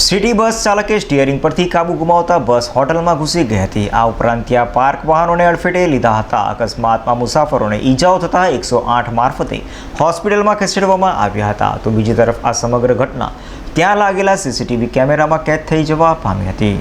City bus ચાલકે steering પરથી કાબુ ગુમાવતા બસ હોટલમાં ઘૂસી ગઈ હતી. આ ઉપરાંત ત્યાં પાર્ક વાહનોને અડફેટે લીધા હતા. અકસ્માતમાં મુસાફરોને ઈજાઓ થતાં એકસો આઠ મારફતે હોસ્પિટલમાં ખસેડવામાં આવ્યા હતા. તો બીજી તરફ આ સમગ્ર ઘટના ત્યાં લાગેલા સીસીટીવી કેમેરામાં કેદ થઈ જવા પામી હતી.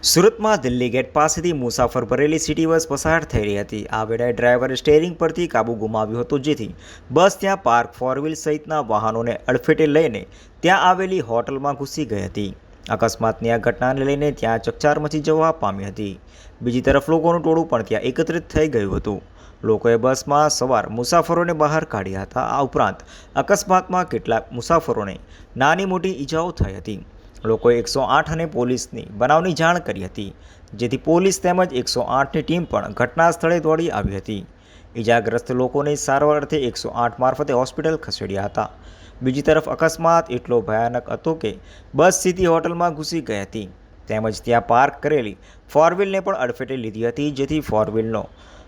સુરતમાં દિલ્હી ગેટ પાસેથી મુસાફર ભરેલી સિટી બસ પસાર થઈ રહી હતી. આ વેળાએ ડ્રાઈવરે સ્ટેરિંગ પરથી કાબુ ગુમાવ્યું હતું, જેથી બસ ત્યાં પાર્ક ફોર વ્હીલ સહિતના વાહનોને અડફેટે લઈને ત્યાં આવેલી હોટલમાં ઘૂસી ગઈ હતી. અકસ્માતની આ ઘટનાને લઈને ત્યાં ચકચાર મચી જવા પામી હતી. બીજી તરફ લોકોનું ટોળું પણ ત્યાં એકત્રિત થઈ ગયું હતું. લોકોએ બસમાં સવાર મુસાફરોને બહાર કાઢ્યા હતા. આ ઉપરાંત અકસ્માતમાં કેટલાક મુસાફરોને નાની મોટી ઈજાઓ થઈ હતી. લોકોએ એકસો આઠ અને પોલીસની બનાવની જાણ કરી હતી, જેથી પોલીસ તેમજ એકસો આઠની ટીમ પણ ઘટના સ્થળે દોડી આવી હતી. ઈજાગ્રસ્ત લોકોને સારવાર અર્થે એકસો આઠ મારફતે હોસ્પિટલ ખસેડ્યા હતા. બીજી તરફ અકસ્માત એટલો ભયાનક હતો કે બસ સીધી હોટલમાં ઘૂસી ગઈ હતી. તેમજ ત્યાં પાર્ક કરેલી ફોરવ્હીલને પણ અડફેટે લીધી હતી, જેથી ફોરવ્હીલનો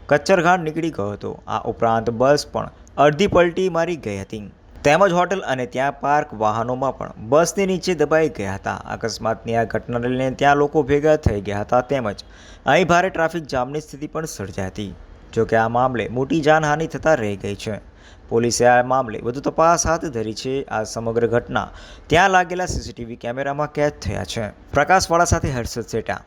કચ્છરઘાટ નીકળી ગયો હતો. આ ઉપરાંત બસ પણ અડધી પલટી મારી ગઈ હતી. તેમજ હોટલ અને ત્યાં પાર્ક વાહનોમાં પણ બસની નીચે દબાઈ ગયા હતા. અકસ્માતની આ ઘટનાને લઈને ત્યાં લોકો ભેગા થઈ ગયા હતા તેમજ અહીં ભારે ટ્રાફિક જામની સ્થિતિ પણ સર્જાઈ હતી. જોકે આ મામલે મોટી જાનહાનિ થતાં રહી ગઈ છે. પોલીસે આ મામલે વધુ તપાસ હાથ ધરી છે. આ સમગ્ર ઘટના ત્યાં લાગેલા સીસીટીવી કેમેરામાં કેદ થયા છે. પ્રકાશવાળા સાથે હર્ષદ સેટા.